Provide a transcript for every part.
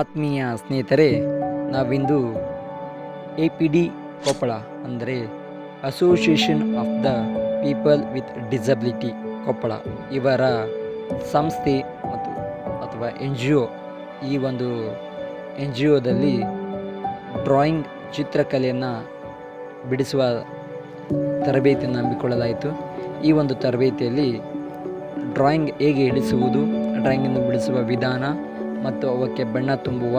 ಆತ್ಮೀಯ ಸ್ನೇಹಿತರೆ, ನಾವಿಂದು ಎ ಪಿ ಡಿ ಕೊಪ್ಪಳ, ಅಂದರೆ association of the people with disability Koppal. ಇವರ ಸಂಸ್ಥೆ ಮತ್ತು ಅಥವಾ ಎನ್ ಜಿ ಒ ಈ ಒಂದು ಎನ್ ಜಿ ಒದಲ್ಲಿ ಡ್ರಾಯಿಂಗ್ ಚಿತ್ರಕಲೆಯನ್ನು ಬಿಡಿಸುವ ತರಬೇತಿಯನ್ನು ಹಮ್ಮಿಕೊಳ್ಳಲಾಯಿತು. ಈ ಒಂದು ತರಬೇತಿಯಲ್ಲಿ ಡ್ರಾಯಿಂಗ್ ಹೇಗೆ ಇಳಿಸುವುದು ಡ್ರಾಯಿಂಗನ್ನು ಬಿಡಿಸುವ ವಿಧಾನ ಮತ್ತು ಅವಕ್ಕೆ ಬಣ್ಣ ತುಂಬುವ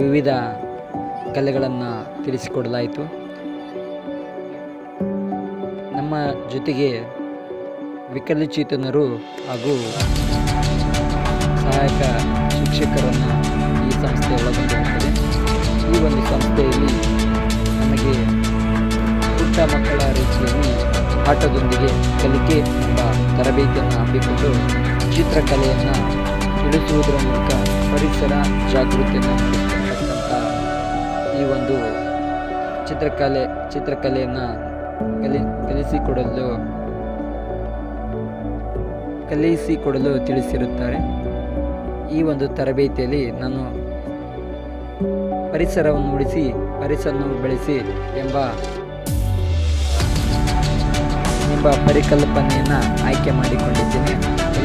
ವಿವಿಧ ಕಲೆಗಳನ್ನು ತಿಳಿಸಿಕೊಡಲಾಯಿತು. ನಮ್ಮ ಜೊತೆಗೆ ವಿಕಲಚೇತನರು ಹಾಗೂ ಸಹಾಯಕ ಶಿಕ್ಷಕರನ್ನು ಈ ಸಂಸ್ಥೆ ಒಳಗೊಂಡಿರುತ್ತದೆ. ಈ ಒಂದು ಸಂಸ್ಥೆಯಲ್ಲಿ ನಮಗೆ ಪುಟ್ಟ ಮಕ್ಕಳ ರೀತಿಯಲ್ಲಿ ಆಟದೊಂದಿಗೆ ಕಲಿಕೆ ಎಂಬ ತರಬೇತಿಯನ್ನು ಹಮ್ಮಿಕೊಂಡು ಚಿತ್ರಕಲೆಯನ್ನು ತಿಳಿಸುವುದರ ಮೂಲಕ ಪರಿಸರ ಜಾಗೃತಿಯನ್ನು ಮೂಡಿಸ್ತಕ್ಕಂಥ ಈ ಒಂದು ಚಿತ್ರಕಲೆ, ಚಿತ್ರಕಲೆಯನ್ನು ಕಲಿ, ಕಲಿಸಿಕೊಡಲು ಕಲಿಸಿಕೊಡಲು ತಿಳಿಸಿರುತ್ತಾರೆ. ಈ ಒಂದು ತರಬೇತಿಯಲ್ಲಿ ನಾನು ಪರಿಸರವನ್ನು ಉಳಿಸಿ ಪರಿಸರವನ್ನು ಬೆಳೆಸಿ ಎಂಬ ಎಂಬ ಪರಿಕಲ್ಪನೆಯನ್ನು ಆಯ್ಕೆ ಮಾಡಿಕೊಂಡಿದ್ದೇನೆ.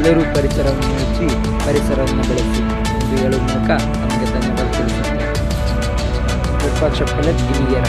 ಎಲ್ಲರೂ ಪರಿಸರವನ್ನು ಹೆಚ್ಚಿ ಪರಿಸರವನ್ನು ಬೆಳೆಸಿ ಎಂದು ಹೇಳುವ ಮೂಲಕ ನಮಗೆ ಧನ್ಯವಾದ ತಿಳಿಸುತ್ತೇನೆ. ವಿರೂಪಾಕ್ಷ ಪಲ್ಲಟ್ ಗಿಣಿಗೇರ